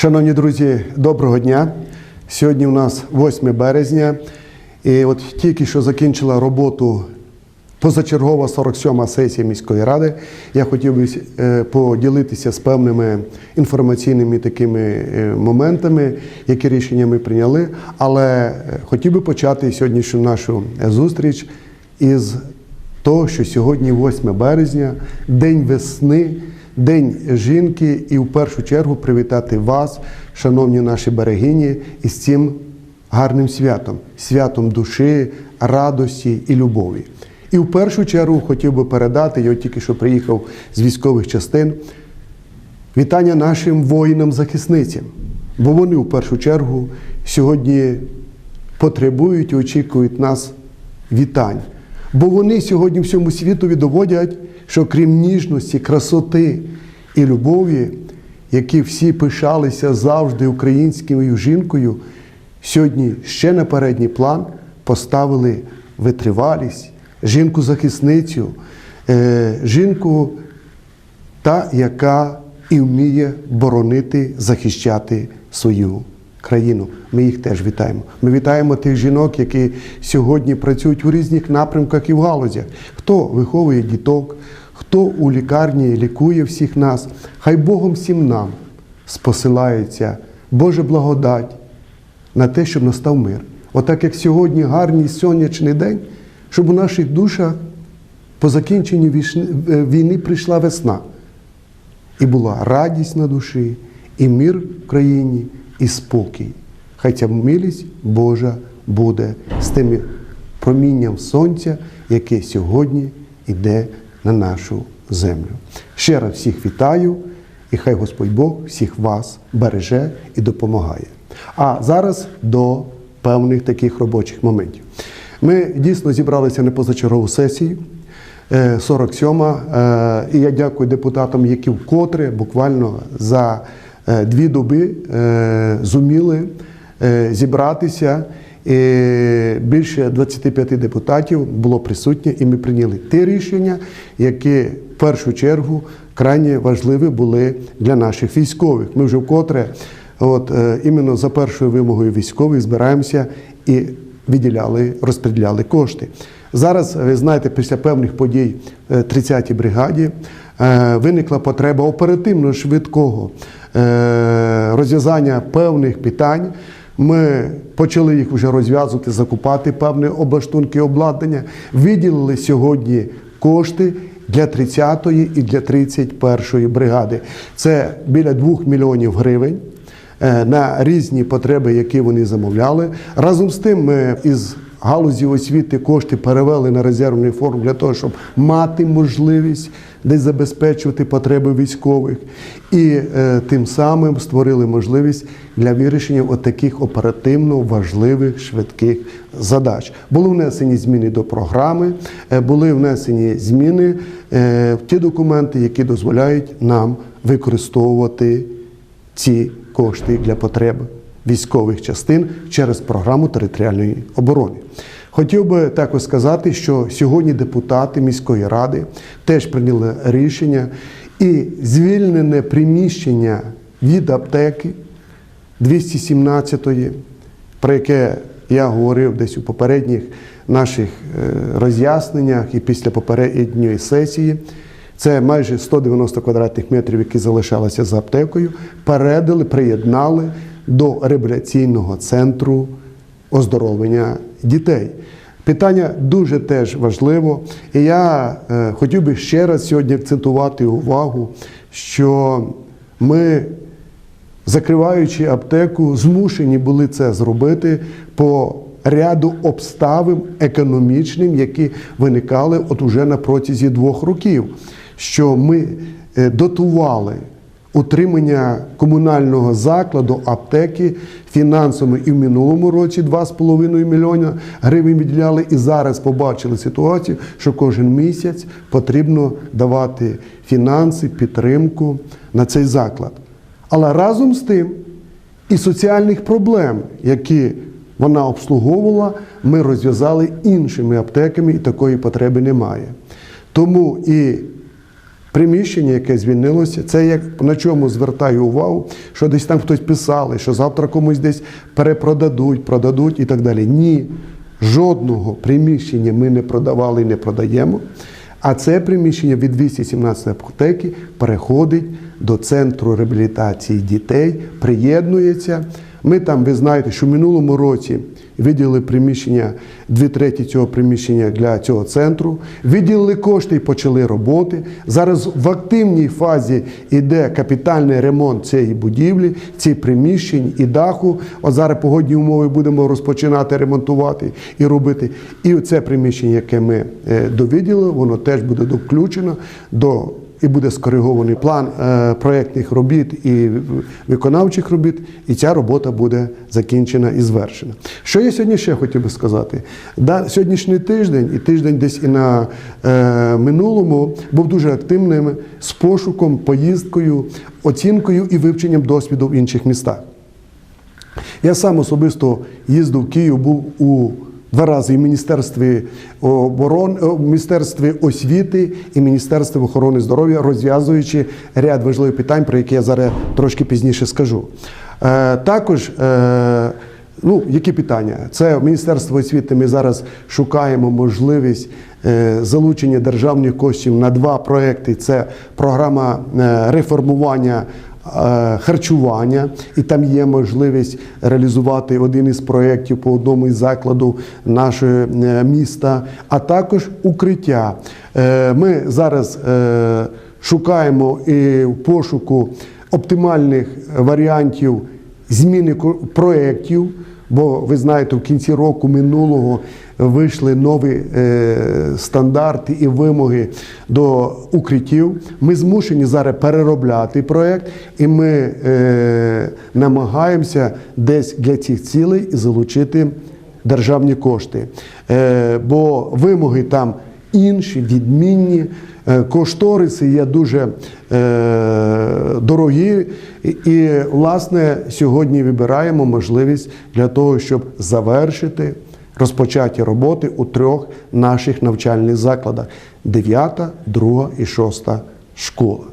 Шановні друзі, доброго дня. Сьогодні у нас 8 березня, і от тільки що закінчила роботу позачергова 47-ма сесія міської ради. Я хотів би е, поділитися з певними інформаційними такими е, моментами, які рішення ми прийняли. Але е, хотів би почати сьогоднішню нашу зустріч із того, що сьогодні 8 березня, день весни. День жінки, і в першу чергу привітати вас, шановні наші берегині, із цим гарним святом, святом душі, радості і любові. І в першу чергу хотів би передати, я тільки що приїхав з військових частин, вітання нашим воїнам-захисницям, бо вони в першу чергу сьогодні потребують і очікують нас вітань. Бо вони сьогодні всьому світові доводять, що крім ніжності, красоти і любові, які всі пишалися завжди українською жінкою, сьогодні ще на передній план поставили витривалість, жінку-захисницю, е, жінку, та, яка і вміє боронити, захищати свою країну. Ми їх теж вітаємо. Ми вітаємо тих жінок, які сьогодні працюють у різних напрямках і в галузях. Хто виховує діток, хто у лікарні лікує всіх нас. Хай Богом всім нам спосилається Божа благодать на те, щоб настав мир. Отак як сьогодні гарний сонячний день, щоб у наших душах по закінченню війни прийшла весна. І була радість на душі, і мир в країні, і спокій. Хай ця милість Божа буде з тим промінням сонця, яке сьогодні йде на нашу землю. Ще раз всіх вітаю, і хай Господь Бог всіх вас береже і допомагає. А зараз до певних таких робочих моментів. Ми дійсно зібралися на позачергову сесію. Е, 47-ма. Е, І я дякую депутатам, які вкотре буквально за е, дві доби е, зуміли е, зібратися. І більше 25 депутатів було присутнє, і ми прийняли ті рішення, які в першу чергу крайне важливі були для наших військових. Ми вже вкотре, от е, іменно за першою вимогою військових, збираємося і виділяли, розподіляли кошти. Зараз, ви знаєте, після певних подій е, 30-й бригаді е, виникла потреба оперативно швидкого е, розв'язання певних питань. Ми почали їх вже розв'язувати, закупати певні облаштунки обладнання. Виділили сьогодні кошти для 30-ї і для 31-ї бригади. Це біля 2 мільйонів гривень е, на різні потреби, які вони замовляли. Разом з тим, ми із галузі освіти кошти перевели на резервний фонд для того, щоб мати можливість десь забезпечувати потреби військових, і е, тим самим створили можливість для вирішення от таких оперативно важливих швидких задач. Були внесені зміни до програми, е, були внесені зміни е, в ті документи, які дозволяють нам використовувати ці кошти для потреб військових частин через програму територіальної оборони. Хотів би також сказати, що сьогодні депутати міської ради теж прийняли рішення і звільнене приміщення від аптеки 217-ї, про яке я говорив десь у попередніх наших е, роз'ясненнях і після попередньої сесії. Це майже 190 квадратних метрів, які залишалися за аптекою, передали, приєднали до реабілітаційного центру оздоровлення дітей. Питання дуже теж важливо. І я е, хотів би ще раз сьогодні акцентувати увагу, що ми, закриваючи аптеку, змушені були це зробити по ряду обставин економічним, які виникали от уже на протязі двох років, що ми е, дотували утримання комунального закладу аптеки фінансово і в минулому році 2,5 мільйона гривень виділяли, і зараз побачили ситуацію, що кожен місяць потрібно давати фінанси, підтримку на цей заклад. Але разом з тим і соціальних проблем, які вона обслуговувала, ми розв'язали іншими аптеками, і такої потреби немає. Тому і Приміщення, яке звільнилося, це як на чому звертаю увагу, що десь там хтось писали, що завтра комусь десь перепродадуть, продадуть і так далі. Ні, жодного приміщення ми не продавали і не продаємо. А це приміщення від 217 аптеки переходить до центру реабілітації дітей, приєднується. Ми там, ви знаєте, що в минулому році виділили приміщення, дві треті цього приміщення для цього центру, виділили кошти і почали роботи. Зараз в активній фазі йде капітальний ремонт цієї будівлі, цих приміщень і даху. От зараз погодні умови будемо розпочинати ремонтувати і робити. І це приміщення, яке ми е, довиділили, воно теж буде включено до і буде скоригований план е, проєктних робіт і виконавчих робіт, і ця робота буде закінчена і звершена. Що я сьогодні ще хотів би сказати? Сьогоднішній тиждень і тиждень десь і на е, минулому був дуже активним з пошуком, поїздкою, оцінкою і вивченням досвіду в інших містах. Я сам особисто їздив в Київ, був у два рази і в Міністерстві оборони, в Міністерстві освіти і Міністерстві охорони здоров'я, розв'язуючи ряд важливих питань, про які я зараз трошки пізніше скажу. Е, також, е, ну, які питання? Це Міністерство освіти ми зараз шукаємо можливість е, залучення державних коштів на два проекти. Це програма е, реформування е, харчування, і там є можливість реалізувати один із проєктів по одному із закладу нашого е, міста, а також укриття. Е, Ми зараз е, шукаємо і в пошуку оптимальних варіантів зміни проєктів. Бо ви знаєте, в кінці року минулого вийшли нові е, стандарти і вимоги до укриттів. Ми змушені зараз переробляти проєкт, і ми е, намагаємося десь для цих цілей залучити державні кошти. Е, бо вимоги там інші, відмінні. Е, Кошториси є дуже е, дорогі, і, власне, сьогодні вибираємо можливість для того, щоб завершити розпочаті роботи у трьох наших навчальних закладах: 9, 2 і 6 школа.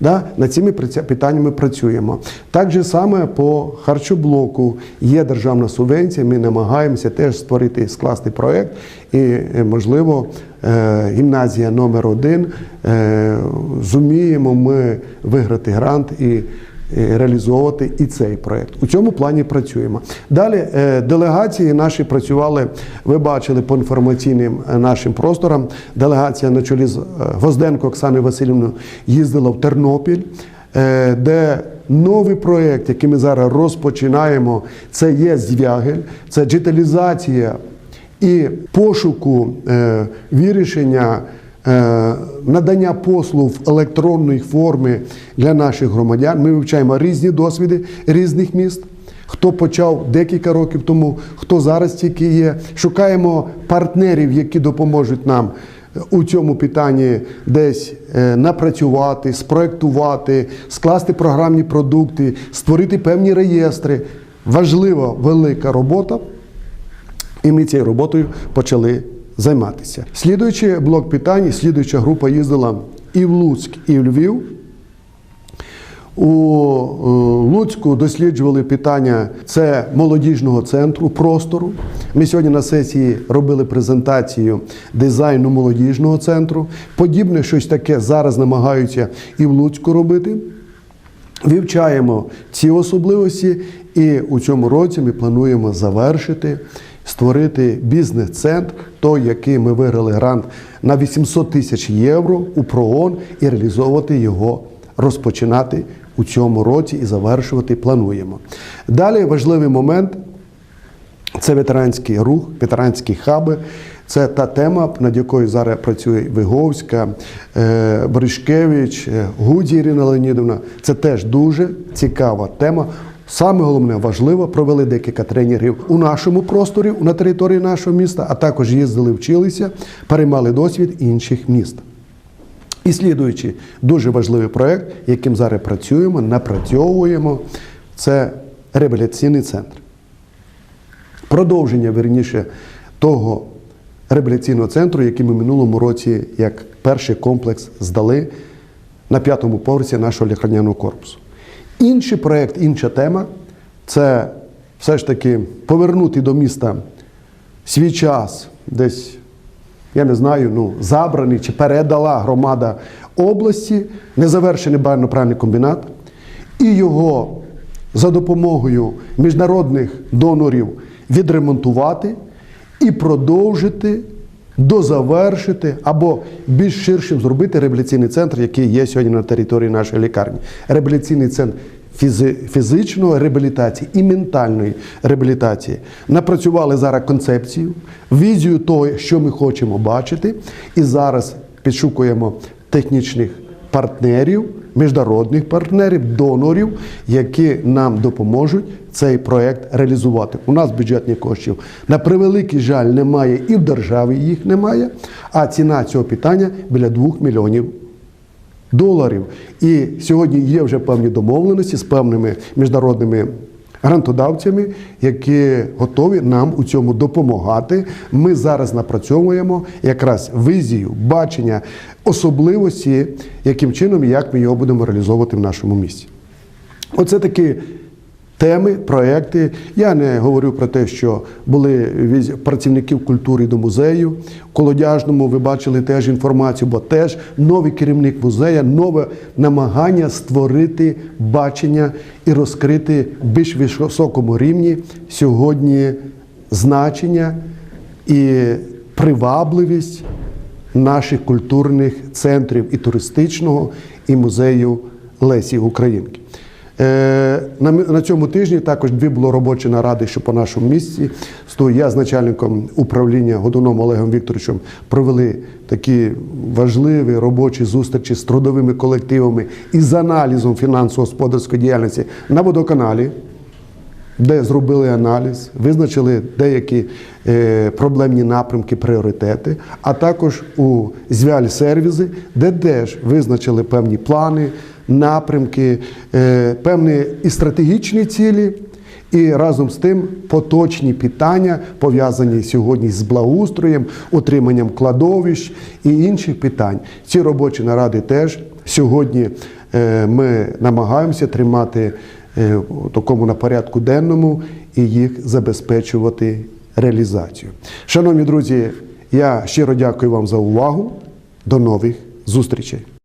Да? Над цими питаннями працюємо. Так же саме по харчоблоку є державна субвенція. Ми намагаємося теж створити скласти проєкт. І, е, можливо, е, гімназія номер один е, зуміємо ми виграти грант і. Е, Реалізовувати і цей проект у цьому плані працюємо. Далі е, делегації наші працювали. Ви бачили по інформаційним е, нашим просторам. Делегація на чолі з Гвозденко Оксаною Васильівною їздила в Тернопіль, де новий проект, який ми зараз розпочинаємо, це є звягель, це джиталізація і пошуку е. Е, Надання послуг в електронній формі для наших громадян. Ми вивчаємо різні досвіди різних міст. Хто почав декілька років тому, хто зараз тільки є. Шукаємо партнерів, які допоможуть нам у цьому питанні десь е, напрацювати, спроектувати, скласти програмні продукти, створити певні реєстри. Важлива велика робота. І ми цією роботою почали займатися. Слідуючий блок питань, слідуюча група їздила і в Луцьк, і в Львів. У е, Луцьку досліджували питання це молодіжного центру простору. Ми сьогодні на сесії робили презентацію дизайну молодіжного центру. Подібне щось таке зараз намагаються і в Луцьку робити. Вивчаємо ці особливості, і у цьому році ми плануємо завершити, створити бізнес-центр, той, який ми виграли грант на 800 тисяч євро у ПРООН, і реалізовувати його, розпочинати у цьому році і завершувати плануємо. Далі важливий момент це ветеранський рух, ветеранські хаби. Це та тема, над якою зараз працює Виговська, е, Боришкевич, е, Гуді Ірина Леонідовна. Це теж дуже цікава тема. Саме головне важливо, провели декілька тренінгів у нашому просторі, на території нашого міста, а також їздили, вчилися, переймали досвід інших міст. І слідуючи дуже важливий проєкт, яким зараз працюємо, напрацьовуємо, це реабілітаційний центр. Продовження, верніше, того реабілітаційного центру, який ми минулому році, як перший комплекс, здали на п'ятому поверсі нашого лікарняного корпусу. Інший проєкт, інша тема це все ж таки повернути до міста свій час, десь, я не знаю, ну, забраний чи передала громада області, незавершений банно-пральний комбінат, і його за допомогою міжнародних донорів відремонтувати і продовжити, дозавершити або більш ширшим зробити реабілітаційний центр, який є сьогодні на території нашої лікарні. Реабілітаційний центр фізи- фізичної реабілітації і ментальної реабілітації. Напрацювали зараз концепцію, візію того, що ми хочемо бачити, і зараз підшукуємо технічних партнерів, міжнародних партнерів, донорів, які нам допоможуть цей проект реалізувати. У нас бюджетних коштів на превеликий жаль немає, і в державі їх немає. А ціна цього питання біля 2 мільйонів доларів. І сьогодні є вже певні домовленості з певними міжнародними грантодавцями, які готові нам у цьому допомагати. Ми зараз напрацьовуємо якраз визію, бачення особливості, яким чином як ми його будемо реалізовувати в нашому місті. Оце такі теми, проекти. Я не говорю про те, що були працівників культури до музею. Колодяжному ви бачили теж інформацію, бо теж новий керівник музею, нове намагання створити бачення і розкрити більш високому рівні сьогодні значення і привабливість наших культурних центрів і туристичного, і музею Лесі Українки. Е, На, цьому тижні також дві було робочі наради, що по нашому місці. Я з начальником управління Годуном Олегом Вікторовичем провели такі важливі робочі зустрічі з трудовими колективами і з аналізом фінансово-господарської діяльності на водоканалі де зробили аналіз, визначили деякі е, проблемні напрямки, пріоритети, а також у звяль сервізи, де теж визначили певні плани, напрямки, е, певні і стратегічні цілі. І разом з тим поточні питання пов'язані сьогодні з благоустроєм, утриманням кладовищ і інших питань. Ці робочі наради теж сьогодні е, ми намагаємося тримати е, такому на порядку денному і їх забезпечувати реалізацію. Шановні друзі, я щиро дякую вам за увагу. До нових зустрічей.